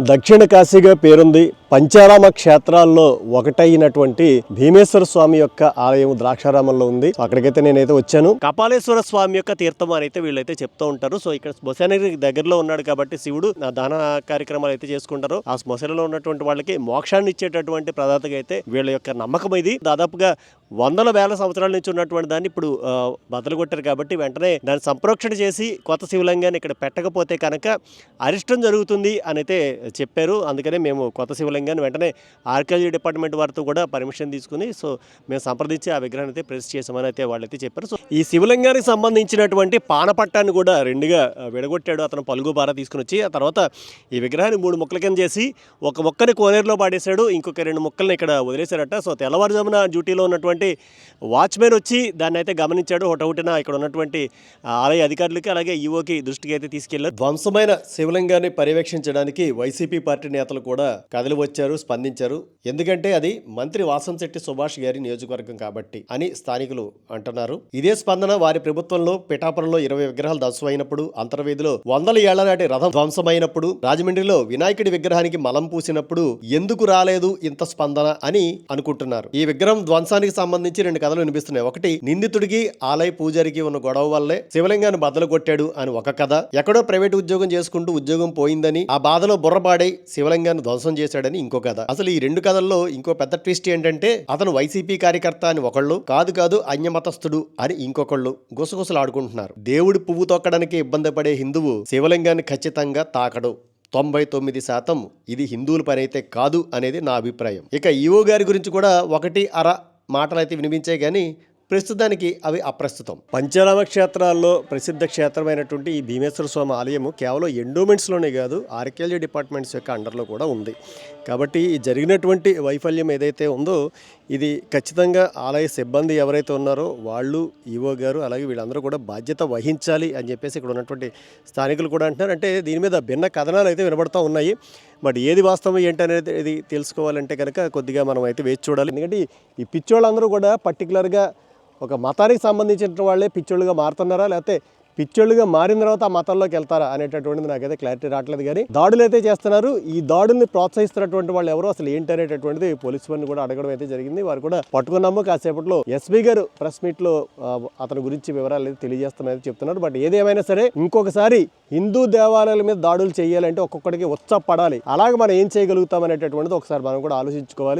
దక్షిణ కాశీగా పేరుంది. పంచారామ క్షేత్రాల్లో ఒకటైనటువంటి భీమేశ్వర స్వామి యొక్క ఆలయం ద్రాక్షారామంలో ఉంది. సో అక్కడికైతే నేనైతే వచ్చాను. కపాలేశ్వర స్వామి యొక్క తీర్థం అని అయితే వీళ్ళైతే చెప్తూ ఉంటారు. సో ఇక్కడ శ్మశానికి దగ్గరలో ఉన్నాడు కాబట్టి శివుడు దాన కార్యక్రమాలు అయితే చేసుకుంటారు. ఆ శ్మశానంలో ఉన్నటువంటి వాళ్ళకి మోక్షాన్ని ఇచ్చేటటువంటి ప్రదాతగా అయితే వీళ్ళ యొక్క నమ్మకం ఇది. దాదాపుగా వందల వేల సంవత్సరాల నుంచి ఉన్నటువంటి దాన్ని ఇప్పుడు బదులు కొట్టారు కాబట్టి వెంటనే దాన్ని సంప్రోక్షణ చేసి కొత్త శివలింగాన్ని ఇక్కడ పెట్టకపోతే కనుక అరిష్టం జరుగుతుంది అని అయితే చెప్పారు. అందుకనే మేము కొత్త కానీ వెంటనే ఆర్కియాలజీ డిపార్ట్మెంట్ వారితో కూడా పర్మిషన్ తీసుకుని సో మేము సంప్రదించి ఆ విగ్రహాన్ని అయితే ప్రెస్ చేసామని అయితే వాళ్ళైతే చెప్పారు. సో ఈ శివలింగానికి సంబంధించినటువంటి పానపట్టాన్ని కూడా రెండుగా విడగొట్టాడు అతను పలుగు బార తీసుకుని వచ్చి. ఆ తర్వాత ఈ విగ్రహాన్ని మూడు ముక్కల కింద చేసి ఒక మొక్కని కోనేరులో పాడేశాడు. ఇంకొక రెండు మొక్కల్ని ఇక్కడ వదిలేశారట. సో తెల్లవారుజామున డ్యూటీలో ఉన్నటువంటి వాచ్మెన్ వచ్చి దాన్ని అయితే గమనించాడు. హుటహుటిన ఇక్కడ ఉన్నటువంటి ఆలయ అధికారులకి అలాగే ఈఓకి దృష్టికి అయితే తీసుకెళ్ళారు ధ్వంసమైన శివలింగాన్ని పర్యవేక్షించడానికి వైసీపీ పార్టీ నేతలు కూడా కదిలి వచ్చారు స్పందించారు. ఎందుకంటే అది మంత్రి వాసంశెట్టి సుభాష్ గారి నియోజకవర్గం కాబట్టి అని స్థానికులు అంటున్నారు. ఇదే స్పందన వారి ప్రభుత్వంలో పిఠాపురంలో ఇరవై విగ్రహాలు ధ్వంసమైనప్పుడు అంతర్వేదిలో వందల ఏళ్ళ నాటి రథం ధ్వంసమైనప్పుడు రాజమండ్రిలో వినాయకుడి విగ్రహానికి మలం పూసినప్పుడు ఎందుకు రాలేదు ఇంత స్పందన అని అనుకుంటున్నారు. ఈ విగ్రహం ధ్వంసానికి సంబంధించి రెండు కథలు వినిపిస్తున్నాయి. ఒకటి నిందితుడికి ఆలయ పూజారికి ఉన్న గొడవ వల్లే శివలింగాన్ని బద్దలు కొట్టాడు అని ఒక కథ. ఎక్కడో ప్రైవేట్ ఉద్యోగం చేసుకుంటూ ఉద్యోగం పోయిందని ఆ బాధలో బుర్రపాడై శివలింగాన్ని ధ్వంసం చేశాడని ఇంకో కథ. అసలు ఈ రెండు కథల్లో ఇంకో పెద్ద ట్విస్ట్ ఏంటంటే అతను వైసీపీ కార్యకర్త అని ఒకళ్ళు కాదు కాదు అన్యమతస్థుడు అని ఇంకొకళ్ళు గుసగుసలు ఆడుకుంటున్నారు దేవుడి పువ్వు తొక్కడానికి ఇబ్బంది పడే హిందువు శివలింగాన్ని ఖచ్చితంగా తాకడు. తొంభై తొమ్మిది శాతం ఇది హిందువుల పని అయితే కాదు అనేది నా అభిప్రాయం. ఇక ఈవో గారి గురించి కూడా ఒకటి అర మాటలు అయితే వినిపించాయి కానీ ప్రస్తుతానికి అవి అప్రస్తుతం. పంచారామ క్షేత్రాల్లో ప్రసిద్ధ క్షేత్రమైనటువంటి ఈ భీమేశ్వర స్వామి ఆలయము కేవలం ఎండోమెంట్స్లోనే కాదు ఆర్కియాలజీ డిపార్ట్మెంట్స్ యొక్క అండర్లో కూడా ఉంది. కాబట్టి ఈ జరిగినటువంటి వైఫల్యం ఏదైతే ఉందో ఇది ఖచ్చితంగా ఆలయ సిబ్బంది ఎవరైతే ఉన్నారో వాళ్ళు ఈవో గారు అలాగే వీళ్ళందరూ కూడా బాధ్యత వహించాలి అని చెప్పేసి ఇక్కడ ఉన్నటువంటి స్థానికులు కూడా అంటున్నారు. అంటే దీని మీద భిన్న కథనాలు అయితే వినబడతా ఉన్నాయి. బట్ ఏది వాస్తవం ఏంటనేది ఇది తెలుసుకోవాలంటే కనుక కొద్దిగా మనం అయితే వేచి చూడాలి. ఎందుకంటే ఈ- ఈ పిచ్చోళ్ళందరూ కూడా పర్టికులర్గా ఒక మతానికి సంబంధించిన వాళ్ళే పిచ్చోళ్ళుగా మారుతున్నారా? లేకపోతే పిచ్చోళ్ళుగా మారిన తర్వాత ఆ మతంలోకి వెళ్తారా? అనేటటువంటిది నాకైతే క్లారిటీ రావట్లేదు కానీ దాడులు అయితే చేస్తున్నారు. ఈ దాడుల్ని ప్రోత్సహిస్తున్నటువంటి వాళ్ళు ఎవరు? అసలు ఏంటి అనేటటువంటిది పోలీసు వారిని కూడా అడగడం అయితే జరిగింది. వారు కూడా పట్టుకున్నాము. కాసేపట్లో ఎస్పీ గారు ప్రెస్ మీట్లో అతని గురించి వివరాలు అయితే తెలియజేస్తామని చెప్తున్నారు. బట్ ఏదేమైనా సరే ఇంకొకసారి హిందూ దేవాలయాల మీద దాడులు చేయాలంటే ఒక్కొక్కడికి ఉత్సాహపడాలి అలాగే మనం ఏం చేయగలుగుతాం అనేటటువంటిది ఒకసారి మనం కూడా ఆలోచించుకోవాలి.